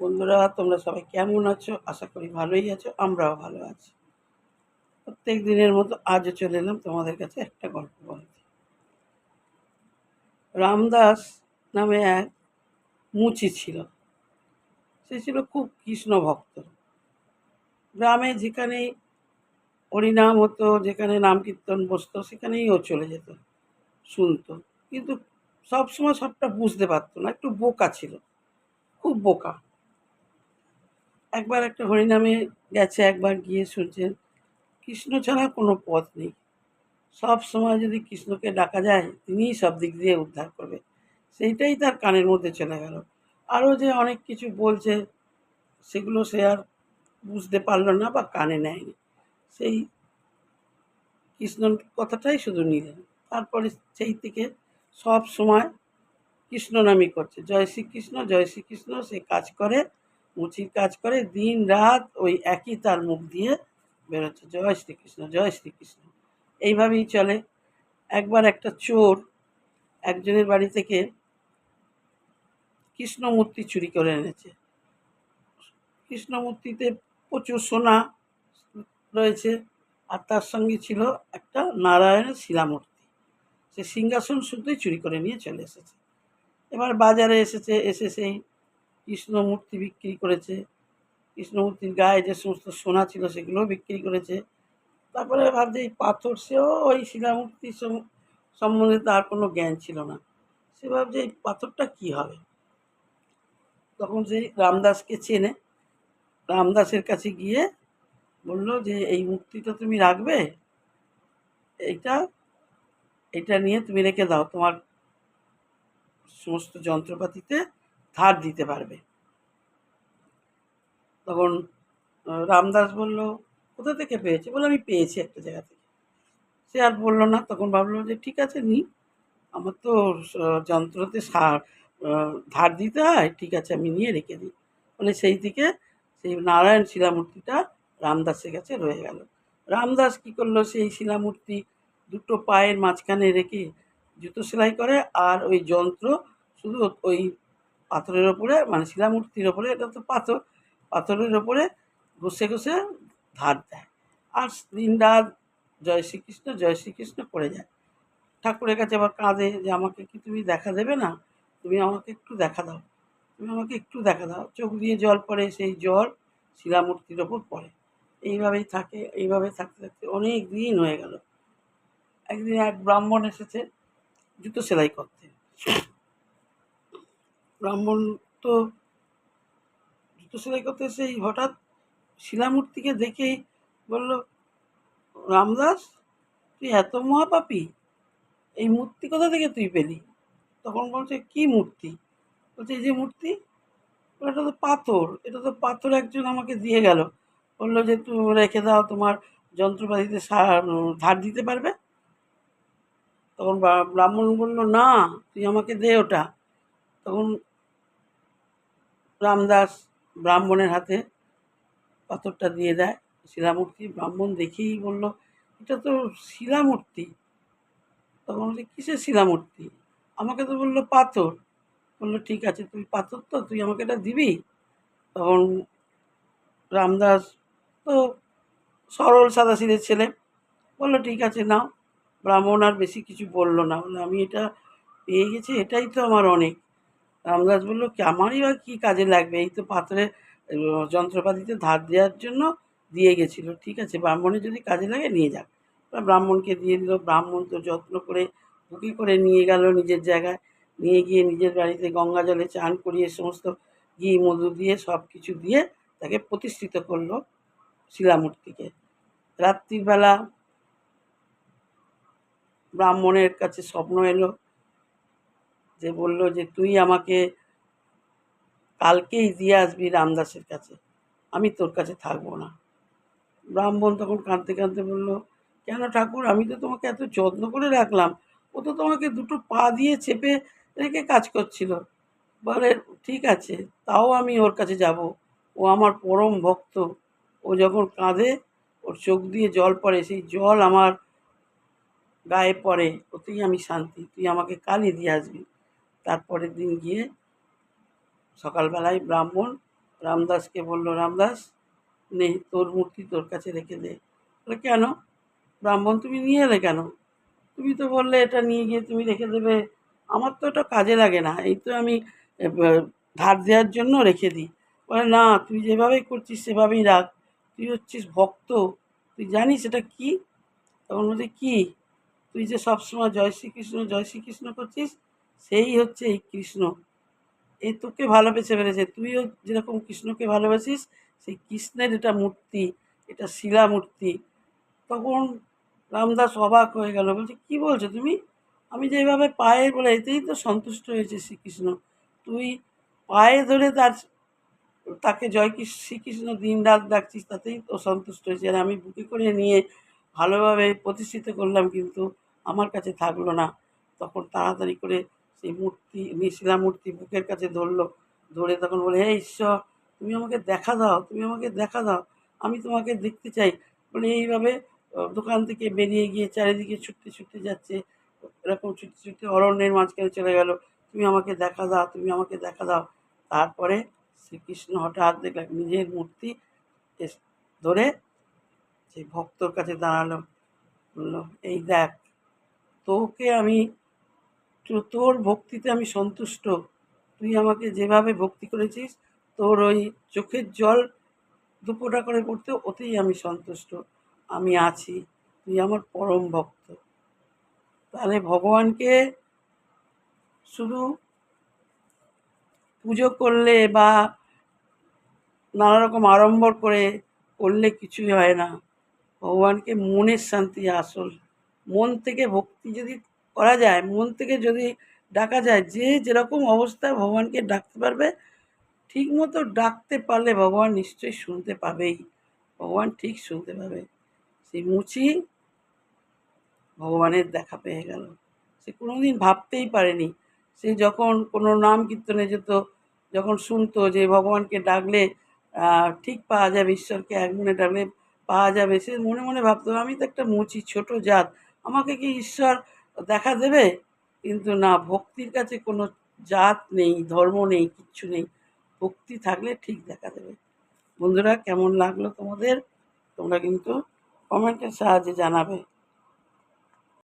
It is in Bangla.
বন্ধুরা, তোমরা সবাই কেমন আছো? আশা করি ভালোই আছো, আমরাও ভালো আছি। প্রত্যেক দিনের মতো আজও চলে এলাম তোমাদের কাছে একটা গল্প বলতে। রামদাস নামে এক মুচি ছিল। সে ছিল খুব কৃষ্ণ ভক্ত। গ্রামে যেখানেই হরিনাম হতো, যেখানে নাম কীর্তন বসতো, সেখানেই ও চলে যেত, শুনতো। কিন্তু সবসময় সবটা বুঝতে পারতো না, একটু বোকা ছিল, খুব বোকা। একবার একটা হরিনামে গেছে, একবার গিয়ে শুনছেন কৃষ্ণ ছাড়া কোনো পথ নেই। সব সময় যদি কৃষ্ণকে ডাকা যায়, তিনিই সব দিক দিয়ে উদ্ধার করবে। সেইটাই তার কানের মধ্যে চলে গেল। আরও যে অনেক কিছু বলছে, সেগুলো সে আর বুঝতে পারল না বা কানে নেয়নি। সেই কৃষ্ণ কথাটাই শুধু নিলেন। তারপরে সেই থেকে সব সময় কৃষ্ণ নামই করছে। জয় শ্রীকৃষ্ণ জয় শ্রীকৃষ্ণ, সে কাজ করে। মুচির কাজ করে, দিন রাত ওই একই তার মুখ দিয়ে বেরোচ্ছে, জয় শ্রীকৃষ্ণ জয় শ্রীকৃষ্ণ। এইভাবেই চলে। একবার একটা চোর একজনের বাড়ি থেকে কৃষ্ণ মূর্তি চুরি করে এনেছে। কৃষ্ণ মূর্তিতে প্রচুর সোনা রয়েছে আর তার সঙ্গে ছিল একটা নারায়ণের শিলামূর্তি। সে সিংহাসন শুদ্ধই চুরি করে নিয়ে চলে এসেছে। এবার বাজারে এসেছে, এসে সেই কৃষ্ণ মূর্তি বিক্রি করেছে। কৃষ্ণ মূর্তির গায়ে যে সমস্ত সোনা ছিল সেগুলোও বিক্রি করেছে। তারপরে ভাবছে এই পাথর সেও ওই শিলামূর্তি সম- সম্বন্ধে তার কোনো জ্ঞান ছিল না। সে ভাবছে এই পাথরটা কী হবে? তখন সেই রামদাসকে চেনে। রামদাসের কাছে গিয়ে বলল যে, এই মূর্তিটা তুমি রাখবে? এইটা এটা নিয়ে তুমি রেখে দাও। তোমার সমস্ত যন্ত্রপাতিতে ধার দিতে পারবে। তখন রামদাস বলল, কোথা থেকে পেয়েছে? বলে আমি পেয়েছি একটা জায়গা থেকে। সে আর বলল না। তখন ভাবলো যে, ঠিক আছে, নি। আমার তো যন্ত্রতে সার ধার দিতে হয়। ঠিক আছে, আমি নিয়ে রেখে দিই। বলে সেই থেকে সেই নারায়ণ শিলামূর্তিটা রামদাসের কাছে রয়ে গেল। রামদাস কী করল? সেই শিলামূর্তি দুটো পায়ের মাঝখানে রেখে জুতো সেলাই করে আর ওই যন্ত্র শুধু ওই পাথরের ওপরে মানে শিলামূর্তির ওপরে, এটা তো পাথর, পাথরের ওপরে ঘষে ঘষে ধার দেয়। আর দিন রাত জয় শ্রীকৃষ্ণ জয় শ্রীকৃষ্ণ করে যায়। ঠাকুরের কাছে আবার কাঁদে যে, আমাকে কি তুমি দেখা দেবে না? তুমি আমাকে একটু দেখা দাও। তুমি আমাকে একটু দেখা দাও। চোখ দিয়ে জল পড়ে, সেই জল শিলামূর্তির ওপর পড়ে। এইভাবেই থাকে, এইভাবে থাকতে থাকতে অনেক দিন হয়ে গেল। একদিন এক ব্রাহ্মণ এসেছে, জুতো সেলাই করতে। ব্রাহ্মণ তো জুতো সেলাই করতে সেই হঠাৎ শিলামূর্তিকে দেখেই বলল, রামদাস, তুই এত মহাপাপি, এই মূর্তি কোথা থেকে তুই পেলি? তখন বলছে, কি মূর্তি? বলছে, এই যে মূর্তি এটা তো পাথর, এটা তো পাথর একজন আমাকে দিয়ে গেল। বলল যে তুমি রেখে দাও, তোমার যন্ত্রপাতিতে ধার দিতে পারবে? তখন ব্রাহ্মণ বলল, না, তুই আমাকে দে ওটা। তখন রামদাস ব্রাহ্মণের হাতে পাথরটা দিয়ে দেয়। শিলামূর্তি ব্রাহ্মণ দেখেই বলল, এটা তো শিলামূর্তি। তখন বলছে, কিসের শিলামূর্তি? আমাকে তো বলল, পাথর। বলল, ঠিক আছে, তুই পাথর তো, তুই আমাকে এটা দিবি? তখন রামদাস তো সরল সাদাসিধের ছেলে। বলল, ঠিক আছে, নাও। ব্রাহ্মণ আর বেশি কিছু বলল না। বলল, আমি এটা পেয়ে গেছি, এটাই তো আমার অনেক। রামদাস বলল, কি আমারই বা কী কাজে লাগবে? এই তো পাথরে যন্ত্রপাতিতে ধার দেওয়ার জন্য দিয়ে গেছিল। ঠিক আছে ব্রাহ্মণের যদি কাজে লাগে নিয়ে যাক। ব্রাহ্মণকে দিয়ে দিল। ব্রাহ্মণ তো যত্ন করে, বুকি করে নিয়ে গেল নিজের জায়গায়। নিয়ে গিয়ে নিজের বাড়িতে গঙ্গা জলে চান করিয়ে সমস্ত ঘি, মধু দিয়ে সব কিছু দিয়ে তাকে প্রতিষ্ঠিত করল শিলামূর্তিকে। রাত্রিবেলা ব্রাহ্মণের কাছে স্বপ্ন এলো। যে বলল যে, তুই আমাকে কালকেই দিয়ে আসবি রামদাসের কাছে। আমি তোর কাছে থাকব না। ব্রাহ্মণ তখন কাঁদতে কাঁদতে বলল, কেন ঠাকুর? আমি তো তোমাকে এত যত্ন করে রাখলাম। ও তো তোমাকে দুটো পা দিয়ে চেপে রেখে কাজ করছিল। বলে, ঠিক আছে, তাও আমি ওর কাছে যাব। ও আমার পরম ভক্ত। ও যখন কাঁদে, ওর চোখ দিয়ে জল পড়ে। সেই জল আমার গায়ে পড়ে। ওতেই আমি শান্তি। তুই আমাকে কালই দিয়ে আসবি। তারপরের দিন গিয়ে সকালবেলায় ব্রাহ্মণ, রামদাসকে বলল, রামদাস নে তোর মূর্তি তোর কাছে রেখে দে। বলে, কেন? ব্রাহ্মণ, তুমি নিয়ে এলে কেন? তুমি তো বললে এটা নিয়ে গিয়ে তুমি রেখে দেবে। আমার তো এটা কাজে লাগে না। এই তো আমি ধার দেওয়ার জন্য রেখে দিই। বলে, না, তুই যেভাবেই করছিস সেভাবেই রাখ। তুই হচ্ছিস ভক্ত। তুই জানিস এটা কি? তখন বলছে কী? তুই যে সবসময় জয় শ্রীকৃষ্ণ জয় শ্রীকৃষ্ণ করছিস সেই হচ্ছে এই কৃষ্ণ। এই তোকে ভালোবেসে ফেলেছে। তুইও যেরকম কৃষ্ণকে ভালোবাসিস, সেই কৃষ্ণের এটা মূর্তি, এটা শিলা মূর্তি। তখন রামদাস অবাক হয়ে গেল। বলছে, কি বলছো তুমি? আমি যেভাবে পায়ে বলে এতেই তো সন্তুষ্ট হয়েছে শ্রীকৃষ্ণ। তুই পায়ে ধরে তার, তাকে জয় কৃষ্ণ শ্রীকৃষ্ণ দিন রাত ডাকছিস, তাতেই তো সন্তুষ্ট হয়েছে। আর আমি বুকে করে নিয়ে ভালোভাবে প্রতিষ্ঠিত করলাম, কিন্তু আমার কাছে থাকল না। তখন তাড়াতাড়ি করে সেই মূর্তি নিশিলা মূর্তি বুকের কাছে ধরলো। ধরে তখন বলে, হে ঈশ্বর, তুমি আমাকে দেখা দাও, তুমি আমাকে দেখা দাও, আমি তোমাকে দেখতে চাই। বলে এইভাবে দোকান থেকে বেরিয়ে গিয়ে চারিদিকে ছুটতে ছুটতে যাচ্ছে। এরকম ছুটতে ছুটতে অরণ্যের মাঝখানে চলে গেল। তুমি আমাকে দেখা দাও, তুমি আমাকে দেখা দাও। তারপরে শ্রীকৃষ্ণ হঠাৎ দেখলাম নিজের মূর্তি ধরে সেই ভক্তর কাছে দাঁড়াল। বলল, এই দেখ, তোকে আমি তোর ভক্তিতে আমি সন্তুষ্ট। তুই আমাকে যেভাবে ভক্তি করেছিস, তোর ওই চোখের জল দুপোটা করে পড়তে ওতেই আমি সন্তুষ্ট। আমি আছি, তুই আমার পরম ভক্ত। তাহলে ভগবানকে শুধু পুজো করলে বা নানা রকম আড়ম্বর করে করলে কিছুই হয় না। ভগবানকে মনের শান্তি আসল। মন থেকে ভক্তি যদি করা যায়। মন থেকে যদি ডাকা যায় যে যেরকম অবস্থায় ভগবানকে ডাকতে পারবে ঠিক মতো ডাকতে পারলে ভগবান নিশ্চয়ই শুনতে পাবেই। ভগবান ঠিক শুনতে পাবে। সেই মুচি ভগবানের দেখা পেয়ে গেল। সে কোনোদিন ভাবতেই পারেনি। সে যখন কোনো নাম কীর্তনে যেত, যখন শুনতো যে ভগবানকে ডাকলে ঠিক পাওয়া যাবে, ঈশ্বরকে এক মনে ডাকলে পাওয়া যাবে, সে মনে মনে ভাবতো, আমি তো একটা মুচি, ছোট জাত। আমাকে কি ঈশ্বর দেখা দেবে, কিন্তু না, ভক্তির কাছে কোনো জাত নেই, ধর্ম নেই, কিচ্ছু নেই। ভক্তি থাকলে ঠিক দেখা দেবে। বন্ধুরা, কেমন লাগল তোমাদের? তোমরা কিন্তু কমেন্টের সাহায্যে জানাবে।